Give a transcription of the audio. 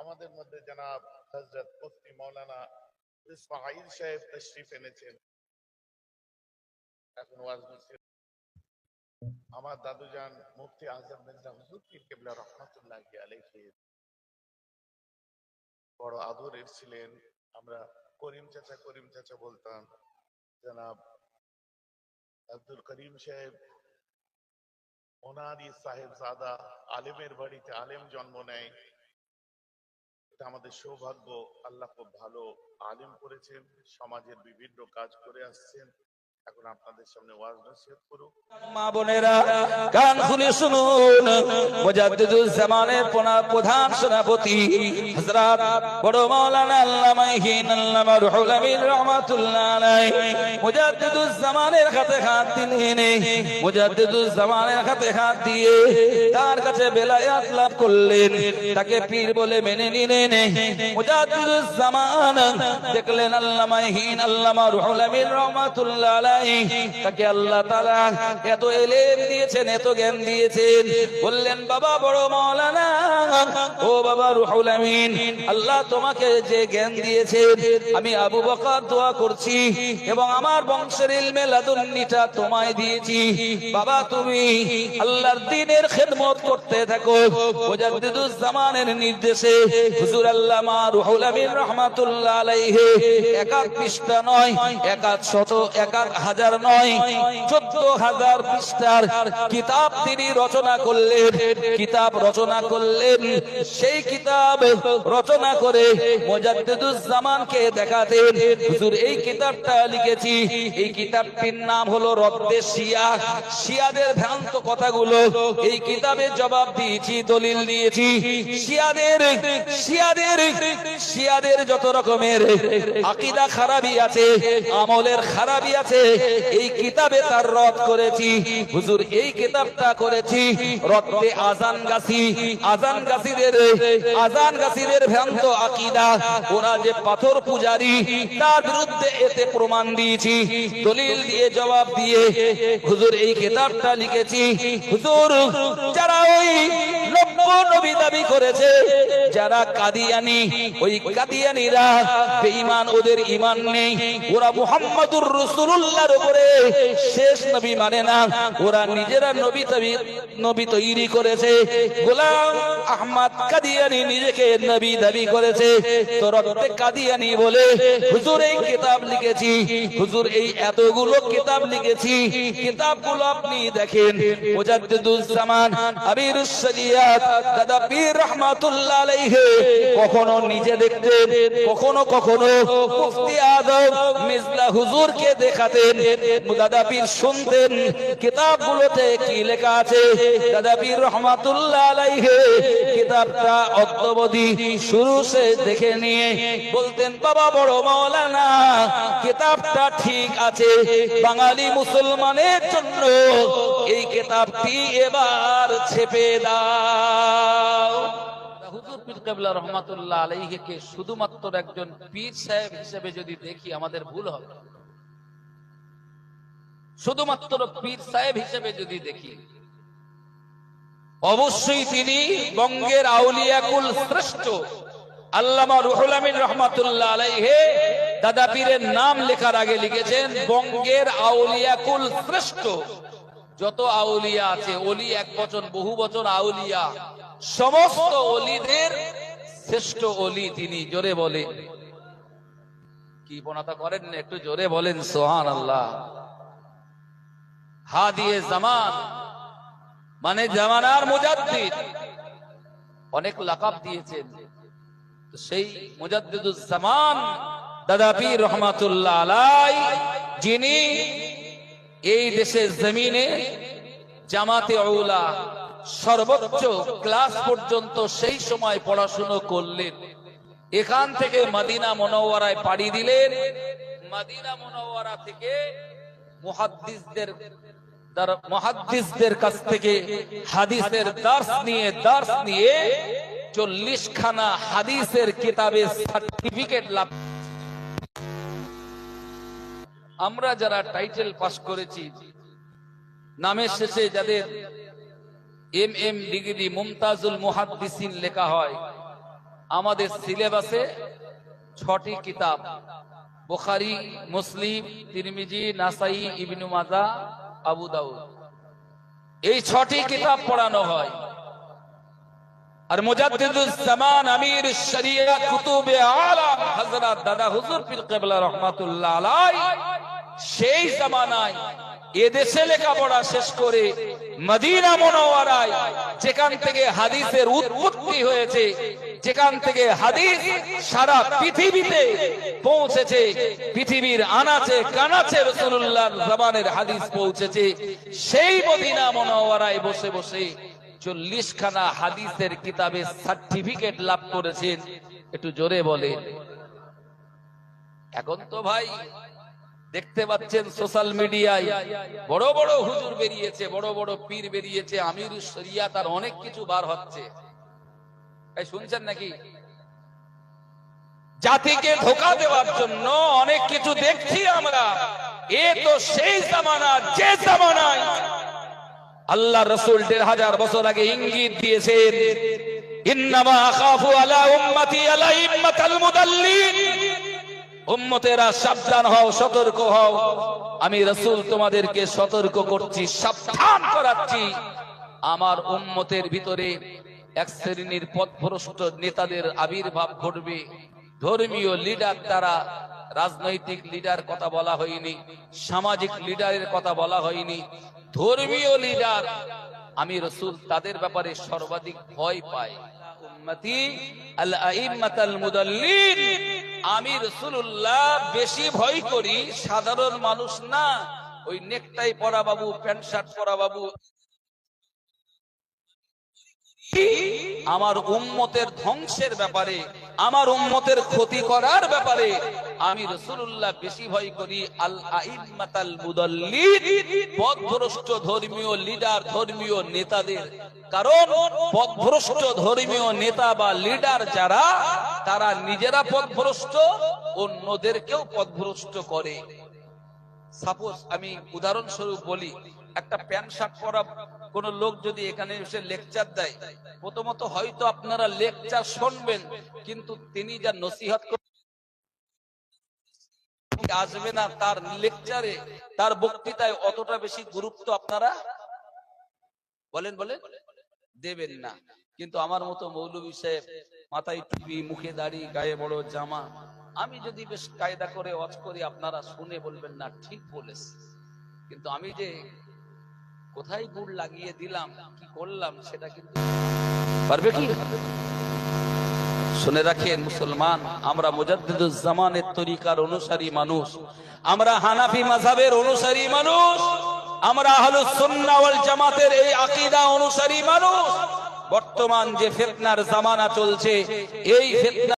আমাদের মধ্যে জনাব হজরত মৌলানা ইসমাইল সাহেব তশরিফ এনেছেন। এখন ওয়াজ আমার মুফতি আজম মির্জা হুজুর পীর আলাইহি। বড় আদরের ছিলেন। আমরা করিম চাচা করিম চাচা বলতাম, জনাব আব্দুল করিম সাহেব, ওনারই সাহেব জাদা আলেমের বাড়িতে আলেম জন্ম নেয়। এটা আমাদের সৌভাগ্য আল্লাহ খুব ভালো আলেম করেছেন সমাজের বিভিন্ন কাজ করে আসছেন। এখন আপনাদের সামনে ওয়াজ নসিহত মা বোনেরা শুনুন। মুজাদ্দিদুল জামানের প্রধান সেনাপতি, হযরত বড় মাওলানা আল্লামা রুহুল আমিন রাহমাতুল্লাহ আলাইহি। মুজাদ্দিদুল জামানের হাতে দিলেন মুজাদ্দিদুল জামানের হাতে দিয়ে তার কাছে বেলায়াত লাভ করলেন। তাকে পীর বলে মেনে নিলেন। মুজাদ্দিদুল জামান, দেখলেন আল্লামা হিন আল্লামা রুহুল আমিন রাহমাতুল্লাহ আলাইহি। তাকে আল্লাহ তাআলা এত দিয়েছেন, এত জ্ঞান দিয়েছেন। বললেন, বাবা বড় ও বাবা রুহুল আমিন, আল্লাহ তোমাকে যে জ্ঞান দিয়েছেন, আমি আবু বকর দোয়া করছি এবং আমার বংশের ইলমে লাদুন্নিটা তোমায় দিয়েছি। বাবা, তুমি আল্লাহর দ্বীনের খেদমত করতে থাকো। মুজাদ্দিদুজ জামানের নির্দেশে হুজুর আল্লামা রুহুল আমিন রাহমাতুল্লাহ একাক পৃষ্ঠা নয় একাক শত একাক হাজার নয়, চোদ্দ হাজার পৃষ্ঠার কিতাব তিনি রচনা করলেন। কিতাব রচনা করলেন। সেই কিতাব রচনা করে মোজাদ্দুজ্জামানকে দেখাতেন। হুজুর, এই কিতাবটা লিখেছি। এই কিতাবটির নাম হলো রদ্দে শিয়া। শিয়াদের ভ্রান্ত কথাগুলো এই কিতাবে জবাব দিয়েছি, দলিল দিয়েছি। শিয়াদের শিয়াদের শিয়াদের যত রকমের আকিদা খারাপই আছে, আমলের খারাপই আছে এই কিতাবে তার রদ করেছি। হুজুর, এই কিতাবটা করেছি রদ্দে আজান গাছি। আজান গাছিদের আজান গাছিদের ভ্রান্ত আকিদা। ওরা যে পাথর পূজারি, তার বিরুদ্ধে এতে প্রমাণ দিয়েছি, দলিল দিয়ে জবাব দিয়ে। হুজুর, এই কিতাবটা লিখেছি। হুজুর, যারা ওই নব্য নবী দাবি করেছে, যারা কাদিয়ানি, ওই কাদিয়ানিরা বেঈমান, ওদের ঈমান নেই। ওরা মুহাম্মাদুর রাসূলুল্লাহর উপরে শেষ নবী মানে না, ওরা নিজেরা নবী তবি, নবী তৈরি করেছে। গোলাম আহমদ কাদিয়ানি নিজেকে নবী দাবি করেছে। তো রক্তে কাদিয়ানি বলে, হুজুর, এই কিতাব লিখেছি। হুজুর, এই এতগুলো কিতাব লিখেছি। কিতাবগুলো আপনি দেখেন। মুজাদ্দিদুল জামান আমিরুস দাদা পীর রহমাতুল্লাহ আলাইহি, কখনো নিজে দেখতেন, কখনো কখনো মুফতি মিজলা দেখাতেন। দাদা পীর শুনতেন, কিতাবগুলোতে কি লেখা আছে? দাদা পীর রহমাতুল্লাহ আলাইহি, কিতাবটা অদ্যবধি শুরু সে দেখে নিয়ে বলতেন, বাবা বড় মাওলানা, কিতাবটা ঠিক আছে, বাঙালি মুসলমানের জন্য এই কিতাবটি এবার ছেপে দাও। অবশ্যই তিনি বঙ্গের আউলিয়াকুল শ্রেষ্ঠ আল্লামা রুহুল আমিন রহমাতুল্লাহ আলাইহে। দাদা পীরের নাম লেখার আগে লিখেছেন, বঙ্গের আউলিয়াকুল শ্রেষ্ঠ। যত আউলিয়া আছে অলি এক বচন বহু বচন আউলিয়া। সমস্ত অলিদের শ্রেষ্ঠ অলি তিনি জোরে বলেন কি বনাতা করেন একটু জোরে বলেন সোহান আল্লাহ হা দিয়ে জামান মানে জামানার মুজাদ্দিদ। অনেক লাকাব দিয়েছেন। তো সেই মুজাদ্দিদুজ জামান দাদা পীর রহমাতুল্লাহ আলাই যিনি এই দেশের জমিনে জামাতে আউলা সর্বোচ্চ ক্লাস পর্যন্ত সেই সময় পড়াশুনো করলেন। এখান থেকে মদিনা মনোয়ারায় পাড়ি দিলেন। মদিনা মনোয়ারা থেকে মুহাদ্দিসদের দার- মুহাদ্দিসদের কাছ থেকে হাদিসের দার্স নিয়ে দার্স নিয়ে চল্লিশ খানা হাদিসের কিতাবে সার্টিফিকেট লাভ আমরা যারা টাইটেল পাস করেছি, নামের শেষে যাদের এম এম ডিগ্রি মুমতাজুল মুহাদ্দিসিন লেখা হয়, আমাদের সিলেবাসে ছটি কিতাব, বুখারী, মুসলিম, তিরমিজি, নাসাই, ইবনু মাজা, আবু দাউদ। এই ছটি কিতাব পড়ানো হয়। আর মুজাদ্দিদুস জামান আমির শরিয়া কুতুবে আলা হযরত দাদা হুজুর পীর কিবলা রাহমাতুল্লাহ আলাই সেই জামানায় এদেশে লেখাপড়া শেষ করে মদিনা মুনাওয়ারায়, যেখান থেকে হাদিসের উৎপত্তি হয়েছে, যেখান থেকে হাদিস সারা পৃথিবীতে পৌঁছেছে, পৃথিবীর আনাচে কানাচে রসুল্লাহর জবানের হাদিস পৌঁছেছে, সেই মদিনা মনোয়ারায় বসে বসে চল্লিশ খানা হাদিসের কিতাবে সার্টিফিকেট লাভ করেছেন। একটু জোরে বলে এখন তো ভাই দেখতে পাচ্ছেন সোশ্যাল মিডিয়ায় বড় বড় হুজুর বেরিয়েছে, বড় বড় পীর বেরিয়েছে আমির শরিয়া তার অনেক কিছু বার হচ্ছে। এই শুনছেন নাকি? জাতিকে ধোকা দেওয়ার জন্য অনেক কিছু দেখছি আমরা। এ তো সেই জামানা, যে জামানায় আল্লাহ রসুল দেড় হাজার বছর আগে ইঙ্গিত দিয়েছেন, ইন্নামা আলা উম্মতি আলা ইম্মাতাল মুদাল্লিন। উম্মতেরা সাবধান হও, সতর্ক হও। আমি রসুল তোমাদেরকে সতর্ক করছি, সাবধান করাচ্ছি। আমার উম্মতের ভিতরে এক শ্রেণির পথভ্রষ্ট নেতাদের আবির্ভাব ঘটবে। ধর্মীয় লিডার দ্বারা রাজনৈতিক লিডার কথা বলা হয়নি, সামাজিক লিডারের কথা বলা হয়নি। ধর্মীয় লিডার আমি রসুল তাদের ব্যাপারে সর্বাধিক ভয় পাই। উম্মতি আল মুদাল্লিন। আমি রসুল্লাহ বেশি ভয় করি, সাধারণ মানুষ না। ওই নেকটাই পরা বাবু, প্যান্ট শার্ট পরা বাবু। আমার উম্মতের ধ্বংসের ব্যাপারে, আমার উম্মতের ক্ষতি করার ব্যাপারে আমি রসুল্লাহ বেশি ভয় করি। আল পথভ্রষ্ট ধর্মীয় লিডার, ধর্মীয় নেতাদের। কারণ পথভ্রষ্ট ধর্মীয় নেতা বা লিডার যারা তারা নিজেরা পথভ্রষ্ট, অন্যদেরকেও পথভ্রষ্ট করে। সাপোজ আমি উদাহরণস্বরূপ বলি, একটা প্যান্ট শার্ট পরা কোন লোক যদি এখানে এসে লেকচার দেয়, প্রথমত হয়তো আপনারা লেকচার শুনবেন, কিন্তু তিনি যা নসিহত আসবে না, তার লেকচারে তার বক্তৃতায় অতটা বেশি গুরুত্ব আপনারা বলেন বলেন? দেবেন না। কিন্তু আমার মতো মৌলবী সাহেব মাথায় টুপি মুখে দাড়ি, গায়ে বড় জামা। আমি যদি বেশ কায়দা করে ওয়াজ করি, আপনারা শুনে বলবেন, না, ঠিক বলেছে। কিন্তু আমি যে কোথায় গুড় লাগিয়ে দিলাম, কি করলাম, সেটা কিন্তু পারবে কি? শুনে রাখেন, মুসলমান, আমরা মুজাদ্দিদুজ্জামানের তরিকার অনুসারী মানুষ। আমরা হানাফি মাযহাবের অনুসারী মানুষ। আমরা আহলুস সুন্নাহ ওয়াল জামাতের এই আকীদা অনুসারী মানুষ। বর্তমান যে ফেতনার জামানা চলছে এই ফিতনা